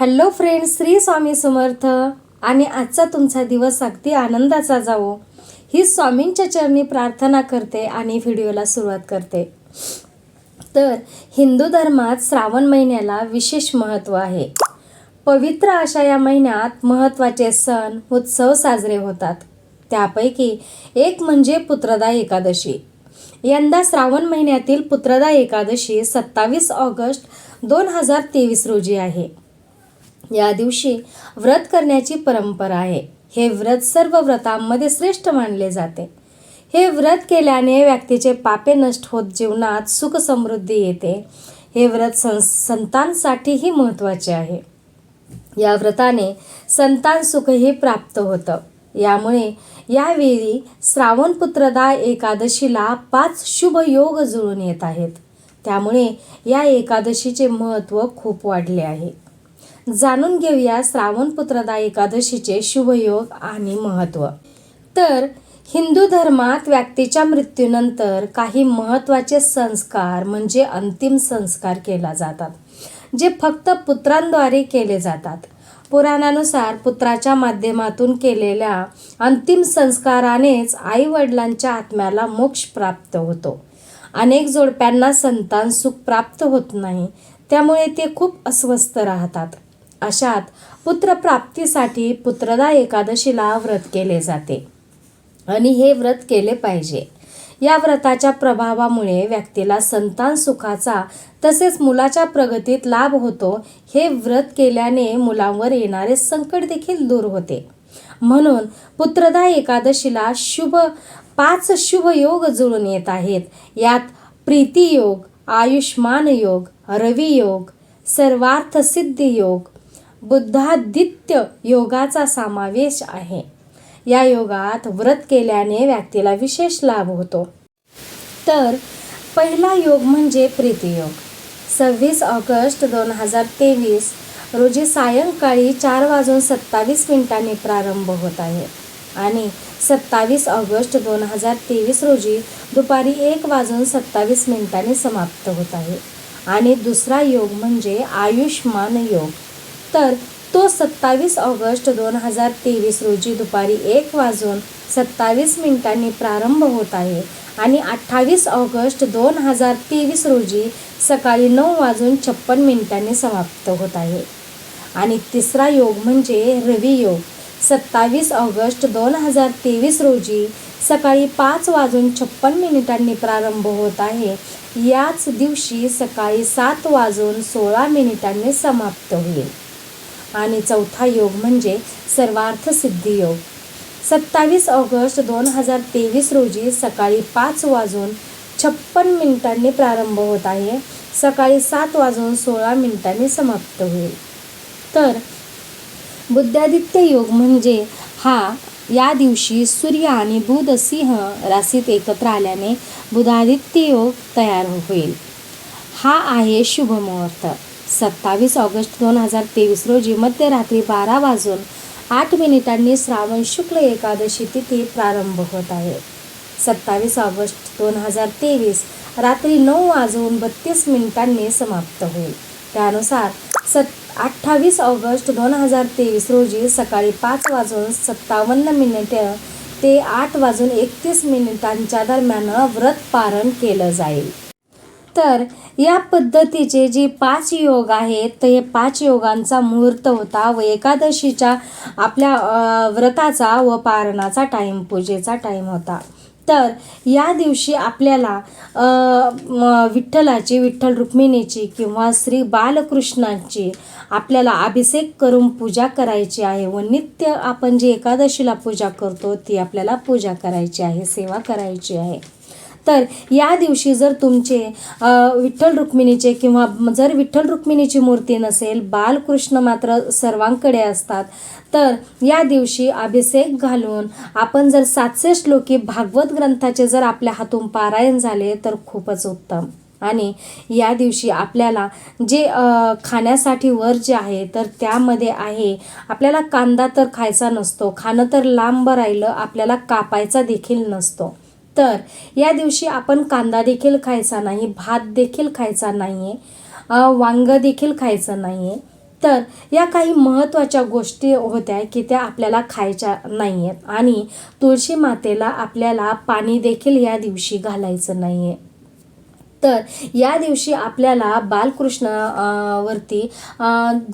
Hello friends Shri Swami Samarth. आणि आजचा तुमचा दिवस अगदी आनंदाचा जावो. ही स्वामींच्या चरणी प्रार्थना करते आणि व्हिडिओला सुरुवात करते. तर हिंदू धर्मात श्रावण महिन्याला विशेष महत्त्व आहे. पवित्र अशा या महिन्यात महत्त्वाचे सण उत्सव साजरे होतात. त्यापैकी एक म्हणजे पुत्रदा एकादशी. यंदा श्रावण महिन्यातील पुत्रदा एकादशी सत्तावीस ऑगस्ट दोन हजार तेवीस रोजी आहे. या दिवशी व्रत करण्याची परंपरा आहे. हे व्रत सर्व व्रतांमध्ये श्रेष्ठ मानले जाते. हे व्रत केल्याने व्यक्तीचे पापे नष्ट होत जीवनात सुख समृद्धी येते. हे व्रत सं संतांसाठीही महत्त्वाचे आहे. या व्रताने संतान सुखही प्राप्त होतं. यामुळे यावेळी श्रावणपुत्रदा एकादशीला पाच शुभ योग जुळून येत आहेत. त्यामुळे या एकादशीचे महत्त्व खूप वाढले आहे. जाणून घेऊया श्रावण पुत्रदा एकादशीचे शुभयोग आणि महत्त्व तर हिंदू धर्मात व्यक्तीच्या मृत्यूनंतर काही महत्त्वाचे संस्कार म्हणजे अंतिम संस्कार केला जातात जे फक्त पुत्रांद्वारे केले जातात. पुराणानुसार पुत्राच्या माध्यमातून केलेल्या अंतिम संस्कारानेच आई वडिलांच्या आत्म्याला मोक्ष प्राप्त होतो. अनेक जोडप्यांना संतान सुख प्राप्त होत नाही त्यामुळे ते खूप अस्वस्थ राहतात. अशात पुत्रप्राप्तीसाठी पुत्रदा एकादशीला व्रत केले जाते. आणि हे व्रत केले पाहिजे. या व्रताच्या प्रभावामुळे व्यक्तीला संतान सुखाचा तसेच मुलाच्या प्रगतीत लाभ होतो हे व्रत केल्याने मुलांवर येणारे संकट देखील दूर होते. म्हणून पुत्रदा एकादशीला शुभ पाच शुभ योग जुळून येत आहेत. यात प्रीती योग आयुष्मान योग रवियोग सर्वार्थसिद्धियोग सर्वार्थ बुद्धादित्य योगाचा समावेश आहे. या योगात व्रत केल्याने व्यक्तीला विशेष लाभ होतो. तर पहिला योग म्हणजे प्रीतियोग. सव्वीस ऑगस्ट दोन हजार तेवीस रोजी सायंकाळी चार वाजून सत्तावीस मिनिटांनी प्रारंभ होत आहे. आणि सत्तावीस ऑगस्ट दोन हजार तेवीस रोजी दुपारी एक वाजून सत्तावीस मिनिटांनी समाप्त होत आहे. आणि दुसरा योग म्हणजे आयुष्मान योग. तर तो सत्तावीस ऑगस्ट दोन हजार तेवीस रोजी दुपारी एक वाजून सत्तावीस मिनिटांनी प्रारंभ होत आहे आणि अठ्ठावीस ऑगस्ट दोन हजार तेवीस रोजी सकाळी नऊ वाजून छप्पन मिनिटांनी समाप्त होत आहे. आणि तिसरा योग म्हणजे रवी योग. सत्तावीस ऑगस्ट दोन हजार तेवीस रोजी सकाळी पाच वाजून छप्पन मिनिटांनी प्रारंभ होत आहे. याच दिवशी सकाळी सात वाजून सोळा मिनिटांनी समाप्त होईल. आणि चौथा योग म्हणजे सर्वार्थ सिद्धी योग. सत्तावीस ऑगस्ट दोन हजार तेवीस रोजी सकाळी पाच वाजून छप्पन मिनिटांनी प्रारंभ होत आहे. सकाळी सात वाजून सोळा मिनिटांनी समाप्त होईल. तर बुद्धादित्य योग म्हणजे हा या दिवशी सूर्य आणि बुध सिंह राशीत एकत्र आल्याने बुधादित्य योग तयार होईल. हा आहे शुभ मुहूर्त. सत्तावीस ऑगस्ट दोन हजार तेवीस रोजी मध्यरात्री बारा वाजून आठ मिनिटांनी श्रावण शुक्ल एकादशी तिथी प्रारंभ होत आहे. सत्तावीस ऑगस्ट दोन हजार तेवीस रात्री नऊ वाजून बत्तीस मिनिटांनी समाप्त होईल. त्यानुसार सत् अठ्ठावीस ऑगस्ट दोन हजार तेवीस रोजी सकाळी पाच वाजून सत्तावन्न मिनिट ते आठ वाजून एकतीस मिनिटांच्या दरम्यान व्रत पारण केलं जाईल. तर या पद्धतीचे जे पाच योग आहेत तर हे पाच योगांचा मुहूर्त होता व एकादशीच्या आपल्या व्रताचा व पारणाचा टाईम पूजेचा टाईम होता. तर या दिवशी आपल्याला विठ्ठलाची विठ्ठल रुक्मिणीची किंवा श्री बालकृष्णाची आपल्याला अभिषेक करून पूजा करायची आहे व नित्य आपण जी एकादशीला पूजा करतो ती आपल्याला पूजा करायची आहे सेवा करायची आहे. तर या दिवशी जर तुमचे विठ्ठल रुक्मिणीचे किंवा जर विठ्ठल रुक्मिणीची मूर्ती नसेल बालकृष्ण मात्र सर्वांकडे असतात तर या दिवशी अभिषेक घालून आपण जर सातशे श्लोकी भागवत ग्रंथाचे जर आपल्या हातून पारायण झाले तर खूपच उत्तम. आणि या दिवशी आपल्याला जे खाण्यासाठी वर जे आहे तर त्यामध्ये आहे आपल्याला कांदा तर खायचा नसतो खाणं तर लांब राहिलं आपल्याला कापायचा देखील नसतो. तर या दिवशी आपण कांदा देखील खायचा नाही भात देखील खायचा नाही आहे वांगं देखील खायचं नाही आहे तर या काही महत्त्वाच्या गोष्टी होत्या की त्या आपल्याला खायच्या नाही आहेत आणि तुळशी मातेला आपल्याला पाणी देखील या दिवशी घालायचं नाही आहे तर या दिवशी आपल्याला बालकृष्ण वरती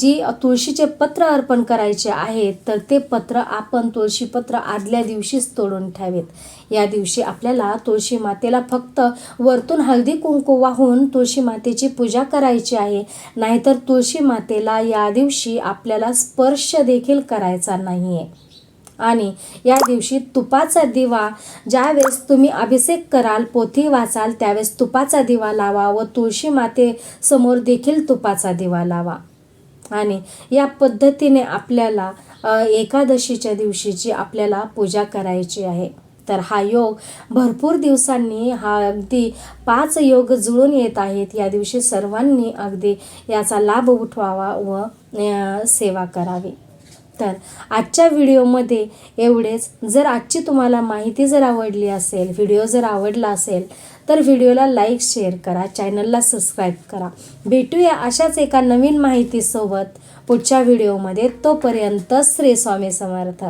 जी तुळशीचे पत्र अर्पण करायचे आहेत तर ते पत्र आपण तुळशीपत्र आदल्या दिवशीच तोडून ठेवेत. या दिवशी आपल्याला तुळशी मातेला फक्त वरतून हळदी कुंकू वाहून तुळशी मातेची पूजा करायची आहे. नाहीतर तुळशी मातेला या दिवशी आपल्याला स्पर्श देखील करायचा नाही आहे आणि या दिवशी तुपाचा दिवा ज्यावेळेस तुम्ही अभिषेक कराल पोथी वाचाल त्यावेळेस तुपाचा दिवा लावा व तुळशी माते समोर देखील तुपाचा दिवा लावा. आणि या पद्धतीने आपल्याला एकादशीच्या दिवशीची आपल्याला पूजा करायची आहे. तर हा योग भरपूर दिवसांनी हा अगदी पाच योग जुळून येत आहेत. या दिवशी सर्वांनी अगदी याचा लाभ उठवावा व सेवा करावी. तर आजच्या व्हिडिओमध्ये एवढेच. जर आजची तुम्हाला माहिती जर आवडली असेल व्हिडिओ जर आवडला असेल तर व्हिडिओला लाईक शेअर करा. चॅनलला सबस्क्राईब करा. भेटूया अशाच एका नवीन माहितीसोबत पुढच्या व्हिडिओमध्ये. तोपर्यंत श्री स्वामी समर्थ.